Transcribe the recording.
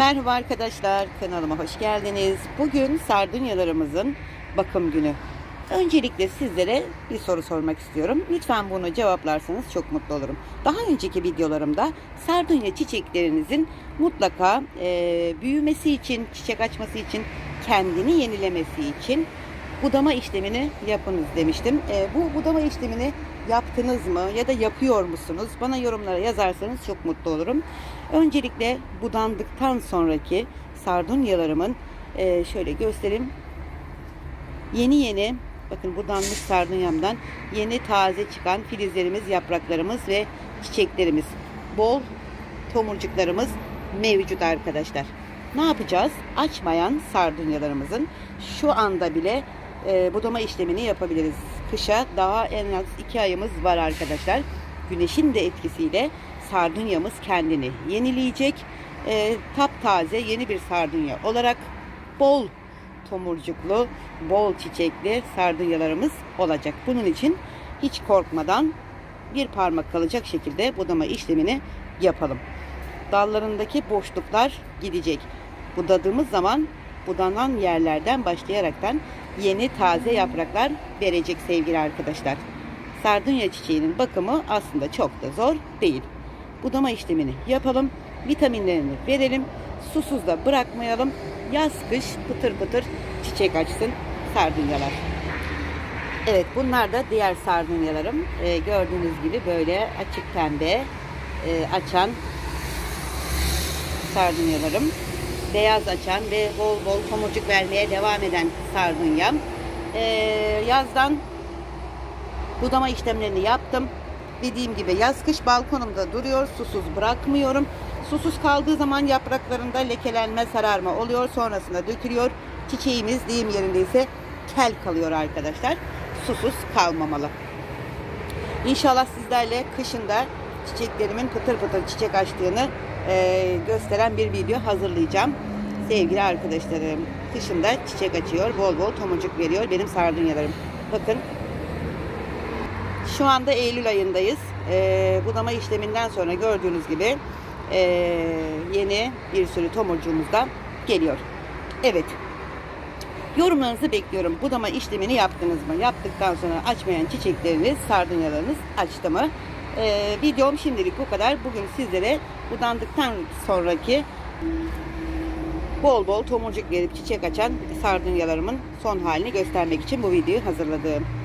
Merhaba arkadaşlar, kanalıma hoş geldiniz. Bugün sardunyalarımızın bakım günü. Öncelikle sizlere bir soru sormak istiyorum. Lütfen bunu cevaplarsanız çok mutlu olurum. Daha önceki videolarımda sardunya çiçeklerinizin mutlaka e, büyümesi için, çiçek açması için, kendini yenilemesi için budama işlemini yapınız demiştim. E, bu budama işlemini yaptınız mı ya da yapıyor musunuz? Bana yorumlara yazarsanız çok mutlu olurum. Öncelikle budandıktan sonraki sardunyalarımın e, şöyle göstereyim. Yeni yeni bakın budanmış sardunyamdan yeni taze çıkan filizlerimiz, yapraklarımız ve çiçeklerimiz. Bol tomurcuklarımız mevcut arkadaşlar. Ne yapacağız? Açmayan sardunyalarımızın şu anda bile e, budama işlemini yapabiliriz. Kışa daha en az iki ayımız var arkadaşlar. Güneşin de etkisiyle sardunyamız kendini yenileyecek. E, taptaze yeni bir sardunya olarak bol tomurcuklu, bol çiçekli sardunyalarımız olacak. Bunun için hiç korkmadan bir parmak kalacak şekilde budama işlemini yapalım. Dallarındaki boşluklar gidecek. Budadığımız zaman budanan yerlerden başlayaraktan yeni taze yapraklar verecek sevgili arkadaşlar. Sardunya çiçeğinin bakımı aslında çok da zor değil. Budama işlemini yapalım. Vitaminlerini verelim. Susuz da bırakmayalım. Yaz kış pıtır pıtır çiçek açsın sardunyalar. Evet bunlar da diğer sardunyalarım. Ee, gördüğünüz gibi böyle açık pembe e, açan sardunyalarım. Beyaz açan ve bol bol tomurcuk vermeye devam eden sardunyam. Ee, yazdan budama işlemlerini yaptım. Dediğim gibi yaz kış balkonumda duruyor. Susuz bırakmıyorum. Susuz kaldığı zaman yapraklarında lekelenme, sararma oluyor. Sonrasında dökülüyor. Çiçeğimiz deyim yerindeyse kel kalıyor arkadaşlar. Susuz kalmamalı. İnşallah sizlerle kışında çiçeklerimin pıtır pıtır çiçek açtığını e, gösteren bir video hazırlayacağım. Sevgili arkadaşlarım, kışında çiçek açıyor, bol bol tomurcuk veriyor benim sardunyalarım. Bakın şu anda Eylül ayındayız. E, budama işleminden sonra gördüğünüz gibi e, yeni bir sürü tomurcuğumuz da geliyor. Evet. Yorumlarınızı bekliyorum. Budama işlemini yaptınız mı? Yaptıktan sonra açmayan çiçekleriniz, sardunyalarınız açtı mı? Ee, videom şimdilik bu kadar. Bugün sizlere budandıktan sonraki bol bol tomurcuk verip çiçek açan sardunyalarımın son halini göstermek için bu videoyu hazırladım.